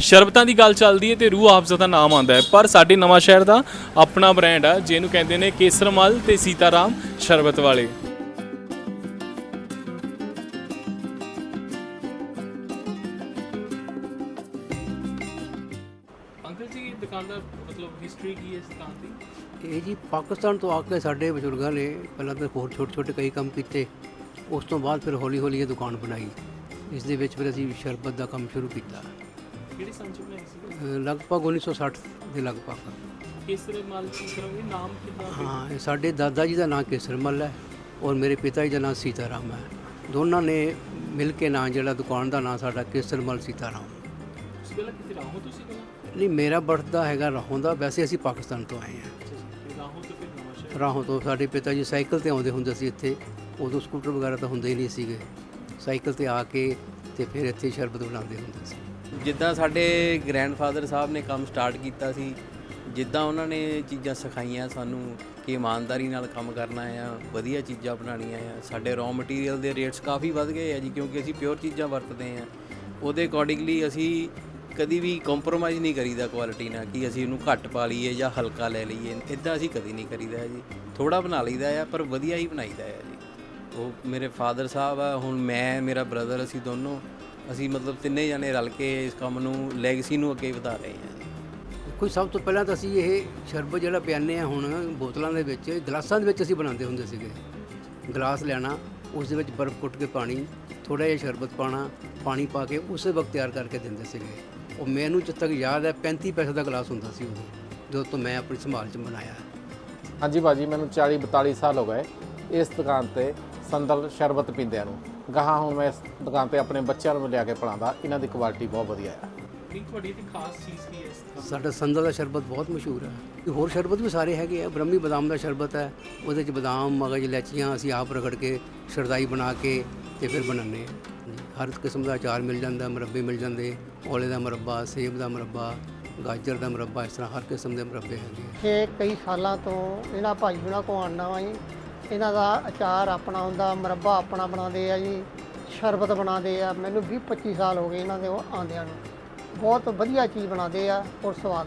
ਸ਼ਰਬਤਾਂ ਦੀ ਗੱਲ ਚੱਲਦੀ ਹੈ ਤੇ ਰੂਹ ਆਫਜ਼ਾ ਦਾ ਨਾਮ ਆਉਂਦਾ ਹੈ। ਪਰ ਸਾਡੇ ਨਵਾਂ ਸ਼ਹਿਰ ਦਾ ਆਪਣਾ ਬ੍ਰਾਂਡ ਆ, ਜਿਹਨੂੰ ਕਹਿੰਦੇ ਨੇ ਕੇਸਰਮਲ ਤੇ ਸੀਤਾਰਾਮ ਸ਼ਰਬਤ ਵਾਲੇ। ਅੰਕਲ ਜੀ ਦੁਕਾਨ ਦਾ ਮਤਲਬ ਹਿਸਟਰੀ ਕੀ ਹੈ ਇਸ ਦੁਕਾਨ ਦੀ? ਇਹ ਜੀ ਪਾਕਿਸਤਾਨ ਤੋਂ ਆ ਕੇ ਸਾਡੇ ਬਜ਼ੁਰਗਾਂ ਨੇ ਪਹਿਲਾਂ ਤਾਂ ਹੋਰ ਛੋਟੇ ਛੋਟੇ ਕਈ ਕੰਮ ਕੀਤੇ, ਉਸ ਤੋਂ ਬਾਅਦ ਫਿਰ ਹੌਲੀ ਹੌਲੀ ਇਹ ਦੁਕਾਨ ਬਣਾਈ। ਇਸ ਦੇ ਵਿੱਚ ਫਿਰ ਅਸੀਂ ਸ਼ਰਬਤ ਦਾ ਕੰਮ ਸ਼ੁਰੂ ਕੀਤਾ। ਕਿਹੜੀ ਸੰਚ ਬਣਾਈ ਸੀ ਅਹ ਲਗਭਗ 1960 ਦੇ ਲਗਭਗ। ਕੇਸਰਮਲ ਸੀਤਾਰਾਮ ਇਹ ਨਾਮ ਕਿੱਦਾਂ ਹਾਂ ਇਹ ਸਾਡੇ ਦਾਦਾ ਜੀ ਦਾ ਨਾਮ ਕੇਸਰਮਲ ਹੈ ਔਰ ਮੇਰੇ ਪਿਤਾ ਜੀ ਦਾ ਨਾਮ ਸੀਤਾਰਾਮ ਹੈ। ਦੋਨਾਂ ਨੇ ਮਿਲ ਕੇ ਨਾਂ ਜਿਹੜਾ ਦੁਕਾਨ ਦਾ ਨਾਮ ਸਾਡਾ ਕੇਸਰਮਲ ਸੀਤਾਰਾਮ। ਤੁਸੀਂ ਪਹਿਲਾਂ ਕਿਤੇ ਰਾਹੋਂ ਤੁਸੀਂ ਪਹਿਲਾਂ ਨਹੀਂ ਮੇਰਾ ਬਰਥ ਦਾ ਹੈਗਾ ਰਾਹੋਂ ਦਾ ਵੈਸੇ ਅਸੀਂ ਪਾਕਿਸਤਾਨ ਤੋਂ ਆਏ ਹਾਂ। ਰਾਹੋਂ ਤੋਂ ਫਿਰ ਨਵਾਂ ਸ਼ਹਿਰ? ਰਾਹੋਂ ਤੋਂ ਸਾਡੇ ਪਿਤਾ ਜੀ ਸਾਈਕਲ ਤੇ ਆਉਂਦੇ ਹੁੰਦੇ ਸੀ ਇੱਥੇ ਉਦੋਂ ਸਕੂਟਰ ਵਗੈਰਾ ਤਾਂ ਹੁੰਦੇ ਹੀ ਨਹੀਂ ਸੀਗੇ। ਸਾਈਕਲ ਤੇ ਆ ਕੇ ਤੇ ਫਿਰ ਇੱਥੇ ਸ਼ਰਬਤ ਬਣਾਉਂਦੇ ਹੁੰਦੇ ਸੀ। ਜਿੱਦਾਂ ਸਾਡੇ ਗ੍ਰੈਂਡਫਾਦਰ ਸਾਹਿਬ ਨੇ ਕੰਮ ਸਟਾਰਟ ਕੀਤਾ ਸੀ, ਜਿੱਦਾਂ ਉਹਨਾਂ ਨੇ ਚੀਜ਼ਾਂ ਸਿਖਾਈਆਂ ਸਾਨੂੰ ਕਿ ਇਮਾਨਦਾਰੀ ਨਾਲ ਕੰਮ ਕਰਨਾ ਆ, ਵਧੀਆ ਚੀਜ਼ਾਂ ਬਣਾਉਣੀਆਂ ਆ, ਸਾਡੇ ਰॉ ਮਟੀਰੀਅਲ ਦੇ ਰੇਟਸ ਕਾਫੀ ਵੱਧ ਗਏ ਆ ਜੀ, ਕਿਉਂਕਿ ਅਸੀਂ ਪਿਓਰ ਚੀਜ਼ਾਂ ਵਰਤਦੇ ਆ। ਉਹਦੇ ਅਕੋਰਡਿੰਗਲੀ ਅਸੀਂ ਕਦੀ ਵੀ ਕੰਪਰੋਮਾਈਜ਼ ਨਹੀਂ ਕਰੀਦਾ ਕੁਆਲਿਟੀ ਨਾਲ ਕਿ ਅਸੀਂ ਇਹਨੂੰ ਘੱਟ ਪਾ ਲਈਏ ਜਾਂ ਹਲਕਾ ਲੈ ਲਈਏ ਇਦਾਂ ਅਸੀਂ ਕਦੀ ਨਹੀਂ ਕਰੀਦਾ ਜੀ। ਥੋੜਾ ਬਣਾ ਲਈਦਾ ਆ, ਪਰ ਵਧੀਆ ਹੀ ਬਣਾਈਦਾ ਆ ਜੀ। ਉਹ ਮੇਰੇ ਫਾਦਰ ਸਾਹਿਬ ਆ, ਹੁਣ ਮੈਂ, ਮੇਰਾ ਬ੍ਰਦਰ ਅਸੀਂ ਦੋਨੋਂ ਅਸੀਂ ਮਤਲਬ ਤਿੰਨੇ ਜਣੇ ਰਲ ਕੇ ਇਸ ਕੰਮ ਨੂੰ ਲੈਗਸੀ ਨੂੰ ਅੱਗੇ ਵਧਾ ਰਹੇ ਹਾਂ। ਕੋਈ ਸਭ ਤੋਂ ਪਹਿਲਾਂ ਤਾਂ ਅਸੀਂ ਇਹ ਸ਼ਰਬਤ ਜਿਹੜਾ ਪਿਆਨੇ ਆ ਹੁਣ ਬੋਤਲਾਂ ਦੇ ਵਿੱਚ ਗਲਾਸਾਂ ਦੇ ਵਿੱਚ ਅਸੀਂ ਬਣਾਉਂਦੇ ਹੁੰਦੇ ਸੀਗੇ। ਗਲਾਸ ਲੈਣਾ ਉਸ ਦੇ ਵਿੱਚ ਬਰਫ਼ ਕੁੱਟ ਕੇ ਪਾਣੀ ਥੋੜਾ ਜਿਹਾ ਸ਼ਰਬਤ ਪਾਣਾ ਪਾਣੀ ਪਾ ਕੇ ਉਸੇ ਵਕਤ ਤਿਆਰ ਕਰਕੇ ਦਿੰਦੇ ਸੀਗੇ। ਉਹ ਮੈਨੂੰ ਜਦ ਤੱਕ ਯਾਦ ਹੈ 35 ਪੈਸੇ ਦਾ ਗਲਾਸ ਹੁੰਦਾ ਸੀ ਉਦੋਂ ਜਦੋਂ ਤੋਂ ਮੈਂ ਆਪਣੀ ਸੰਭਾਲ ਚ ਬਣਾਇਆ। ਹਾਂਜੀ ਭਾਜੀ ਮੈਨੂੰ 40 42 ਸਾਲ ਹੋ ਗਏ ਇਸ ਦੁਕਾਨ ਤੇ ਸੰਦਲ ਸ਼ਰਬਤ ਪੀਂਦਿਆਂ ਨੂੰ। ਗਾਹਾਂ ਹੁਣ ਮੈਂ ਇਸ ਦੁਕਾਨ ਤੇ ਆਪਣੇ ਬੱਚਿਆਂ ਨੂੰ ਲਿਆ ਕੇ ਪੜਾਉਂਦਾ ਇਹਨਾਂ ਦੀ ਕੁਆਲਿਟੀ ਬਹੁਤ ਵਧੀਆ ਆ ਨਹੀਂ ਤੁਹਾਡੀ ਤੇ ਖਾਸ ਚੀਜ਼ ਕੀ ਹੈ ਸਾਡਾ ਸੰਦਲ ਦਾ ਸ਼ਰਬਤ ਬਹੁਤ ਮਸ਼ਹੂਰ ਹੈ। ਤੇ ਹੋਰ ਸ਼ਰਬਤ ਵੀ ਸਾਰੇ ਹੈਗੇ ਆ। ਬ੍ਰਹਮੀ ਬਦਾਮ ਦਾ ਸ਼ਰਬਤ ਹੈ। ਉਹਦੇ ਚ ਬਦਾਮ ਮਗਜ ਇਲਾਚੀਆਂ ਅਸੀਂ ਆਪ ਰਗੜ ਕੇ ਸ਼ਰਦਾਈ ਬਣਾ ਕੇ ਤੇ ਫਿਰ ਬਣਾਉਂਦੇ ਹਾਂ। ਹਰ ਕਿਸਮ ਦਾ ਅਚਾਰ ਮਿਲ ਜਾਂਦਾ ਮੁਰੱਬੇ ਮਿਲ ਜਾਂਦੇ ਔਲੇ ਦਾ ਮੁਰੱਬਾ ਸੇਬ ਦਾ ਮੁਰੱਬਾ ਗਾਜਰ ਦਾ ਮੁਰੱਬਾ ਇਸ ਤਰ੍ਹਾਂ ਹਰ ਕਿਸਮ ਦੇ ਮੁਰੱਬੇ ਹੈਗੇ ਆ। ਇਹ ਕਈ ਸਾਲਾਂ ਤੋਂ ਇਹਨਾਂ ਭਾਈ ਹੁਣਾਂ ਕੋ ਆਉਣਾ ਵਾ ਜੀ। ਇਹਨਾਂ ਦਾ ਅਚਾਰ ਆਪਣਾ ਹੁੰਦਾ, ਮੁਰੱਬਾ ਆਪਣਾ ਬਣਾਉਂਦੇ ਆ ਜੀ, ਸ਼ਰਬਤ ਬਣਾਉਂਦੇ ਆ। ਮੈਨੂੰ 20 25 ਸਾਲ ਹੋ ਗਏ ਇਹਨਾਂ ਦੇ ਉਹ ਆਉਂਦਿਆਂ ਨੂੰ। ਬਹੁਤ ਵਧੀਆ ਚੀਜ਼ ਬਣਾਉਂਦੇ ਆ ਔਰ ਸਵਾਦ